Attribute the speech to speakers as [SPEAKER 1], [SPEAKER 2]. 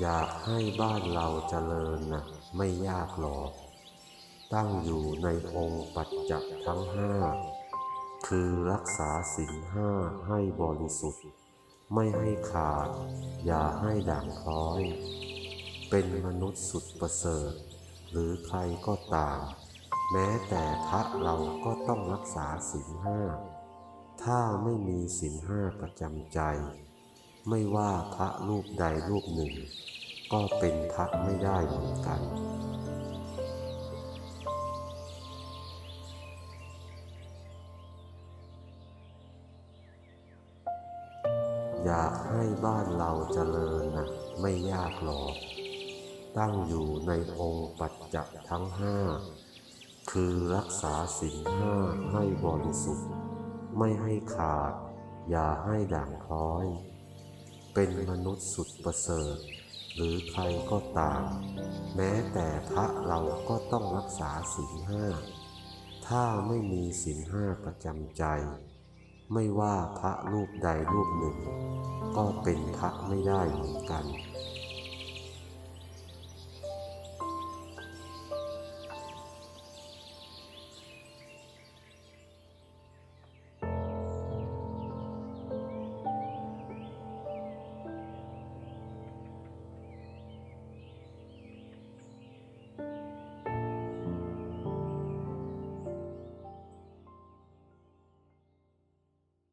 [SPEAKER 1] อยากให้บ้านเราเจริญนะไม่ยากหรอก ตั้งอยู่ในองค์ปัจจักทั้งห้า คือรักษาศีลห้าให้บริสุทธิ์ ไม่ให้ขาด อย่าให้ด่างพร้อย เป็นมนุษย์สุดประเสริฐ หรือใครก็ตาม แม้แต่พระเราก็ต้องรักษาศีลห้า ถ้าไม่มีศีลห้าประจำใจ ไม่ว่าพระรูปใดรูปหนึ่ง ก็เป็นพระไม่ได้เหมือนกัน อยากให้บ้านเราเจริญนะไม่ยากหรอก ตั้งอยู่ในองค์ปัจจักทั้งห้า คือรักษาศีลห้าให้บริสุทธิ์ ไม่ให้ขาด อย่าให้ด่างพร้อย เป็นมนุษย์สุดประเสริฐ หรือใครก็ตาม แม้แต่พระเราก็ต้องรักษาศีลห้า ถ้าไม่มีศีลห้าประจำใจ ไม่ว่าพระรูปใดรูปหนึ่ง ก็เป็นพระไม่ได้เหมือนกัน